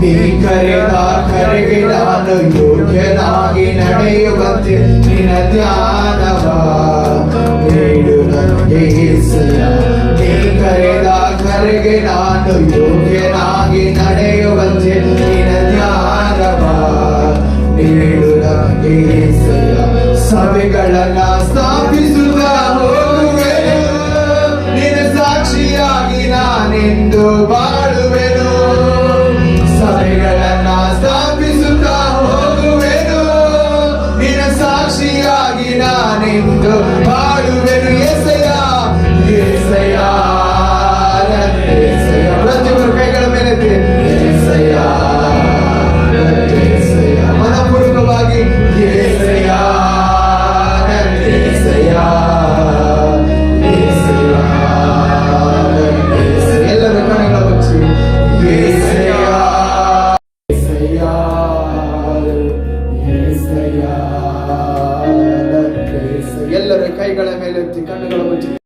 ನೀ ಕರೆದ ಕರೆಗೆ ನಾನು ಯೋಗ್ಯನಾಗಿ ನಡೆಯುವಂತೆ ನಿನ್ನ ಧ್ಯಾನವ. ನೀಡು ನನಗೆ ನೀ ಕರೆದ ಕರೆಗೆ ನಾನು ಯೋಗ್ಯನಾಗಿ ನಡೆಯುವಂತೆ ನಿನ್ನ ಧ್ಯಾನವ. ನೀಡು ನನಗೆ ಸಭೆಗಳನ್ನ ಸ್ಥಾಪಿಸುವ ಹೋಗುವೆ ನಿನ್ನ ಸಾಕ್ಷಿಯಾಗಿ ನಾನೆಂದು ಬಾಳುವೆನು ನಾನೆಂದು ಬಾಳುವೆನು ಎಲ್ಲರ ಕೈಗಳ ಮೇಲೆ ಎತ್ತಿ ಮುಚ್ಚಿ